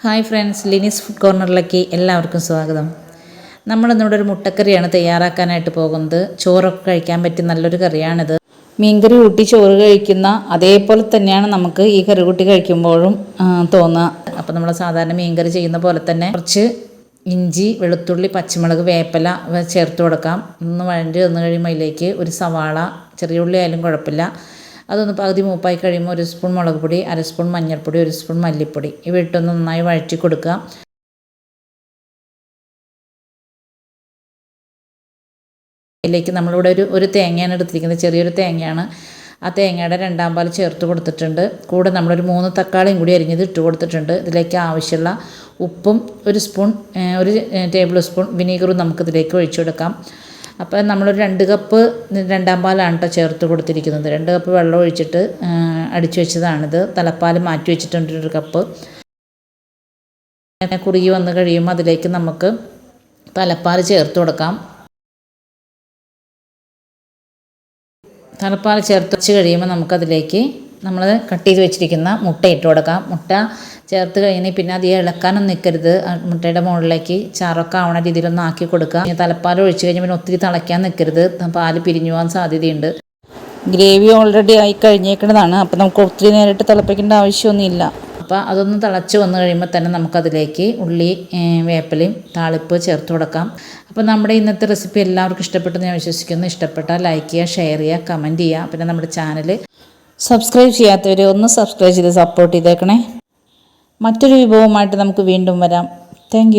Hi friends Linee's food കോർണറിലേക്ക് എല്ലാവർക്കും സ്വാഗതം. നമ്മളിന്നിവിടെ ഒരു മുട്ടക്കറിയാണ് തയ്യാറാക്കാനായിട്ട് പോകുന്നത്. ചോറൊക്കെ കഴിക്കാൻ പറ്റിയ നല്ലൊരു കറിയാണിത്. മീൻകറി കൂട്ടി ചോറ് കഴിക്കുന്ന അതേപോലെ തന്നെയാണ് നമുക്ക് ഈ കറി കൂട്ടി കഴിക്കുമ്പോഴും തോന്നുക. അപ്പോൾ നമ്മൾ സാധാരണ മീൻകറി ചെയ്യുന്ന പോലെ തന്നെ കുറച്ച് ഇഞ്ചി വെളുത്തുള്ളി പച്ചമുളക് വേപ്പില ചേർത്ത് കൊടുക്കാം. ഒന്ന് വഴണ്ടി വന്നു കഴിയുമ്പോൾ അതിലേക്ക് ഒരു സവാള ചെറിയ ഉള്ളി ആയാലും കുഴപ്പമില്ല. അതൊന്ന് പകുതി മൂപ്പായി കഴിയുമ്പോൾ ഒരു സ്പൂൺ മുളക് പൊടി അര സ്പൂൺ മഞ്ഞൾപ്പൊടി ഒരു സ്പൂൺ മല്ലിപ്പൊടി. ഇവ ഇട്ടൊന്ന് നന്നായി വഴറ്റി കൊടുക്കുക. ഇതിലേക്ക് നമ്മളിവിടെ ഒരു ഒരു തേങ്ങയാണ് എടുത്തിരിക്കുന്നത്. ചെറിയൊരു തേങ്ങയാണ്. ആ തേങ്ങയുടെ രണ്ടാം പാൽ ചേർത്ത് കൊടുത്തിട്ടുണ്ട്. കൂടെ നമ്മളൊരു മൂന്ന് തക്കാളിയും കൂടി അരിഞ്ഞത് ഇട്ട് കൊടുത്തിട്ടുണ്ട്. ഇതിലേക്ക് ആവശ്യമുള്ള ഉപ്പും ഒരു സ്പൂൺ ഒരു ടേബിൾ സ്പൂൺ വിനീഗറും നമുക്കിതിലേക്ക് ഒഴിച്ചു കൊടുക്കാം. അപ്പോൾ നമ്മളൊരു രണ്ട് കപ്പ് രണ്ടാം പാലാണ് കേട്ടോ ചേർത്ത് കൊടുത്തിരിക്കുന്നത്. രണ്ട് കപ്പ് വെള്ളം ഒഴിച്ചിട്ട് അടിച്ചു വെച്ചതാണിത്. തലപ്പാൽ മാറ്റി വെച്ചിട്ടുണ്ട് ഒരു കപ്പ് അങ്ങനെ കുറുകി വന്ന് കഴിയുമ്പോൾ അതിലേക്ക് നമുക്ക് തലപ്പാൽ ചേർത്ത് കൊടുക്കാം. തലപ്പാൽ ചേർത്ത് വെച്ച് കഴിയുമ്പോൾ നമുക്കതിലേക്ക് നമ്മൾ കട്ട് ചെയ്ത് വെച്ചിരിക്കുന്ന മുട്ട ഇട്ട് കൊടുക്കാം. മുട്ട ചേർത്ത് കഴിഞ്ഞ് പിന്നെ അധികം ഇളക്കാനൊന്നും നിൽക്കരുത് മുട്ടയുടെ മുകളിലേക്ക് ചാറൊക്കെ ആവണ രീതിയിലൊന്നും ആക്കി കൊടുക്കുക പിന്നെ തലപ്പാൽ ഒഴിച്ചു കഴിഞ്ഞ് പിന്നെ ഒത്തിരി തിളയ്ക്കാൻ നിൽക്കരുത് പാൽ പിരിഞ്ഞു പോകാൻ സാധ്യതയുണ്ട്. ഗ്രേവി ഓൾറെഡി ആയി കഴിഞ്ഞേക്കുന്നതാണ് അപ്പോൾ നമുക്ക് ഒത്തിരി നേരിട്ട് തിളപ്പിക്കേണ്ട ആവശ്യമൊന്നുമില്ല. അപ്പോൾ അതൊന്ന് തിളച്ച് വന്നു കഴിയുമ്പോൾ തന്നെ നമുക്കതിലേക്ക് ഉള്ളി വേപ്പലയും താളിപ്പ് ചേർത്ത് കൊടുക്കാം. അപ്പോൾ നമ്മുടെ ഇന്നത്തെ റെസിപ്പി എല്ലാവർക്കും ഇഷ്ടപ്പെട്ടെന്ന് ഞാൻ വിശ്വസിക്കുന്നു. ഇഷ്ടപ്പെട്ടാൽ ലൈക്ക് ചെയ്യുക ഷെയർ ചെയ്യുക കമന്റ് ചെയ്യുക. പിന്നെ നമ്മുടെ ചാനൽ സബ്സ്ക്രൈബ് ചെയ്യാത്തവർ ഒന്ന് സബ്സ്ക്രൈബ് ചെയ്ത് സപ്പോർട്ട് ചെയ്തേക്കണേ. മറ്റൊരു വിഭവമായിട്ട് നമുക്ക് വീണ്ടും വരാം. താങ്ക്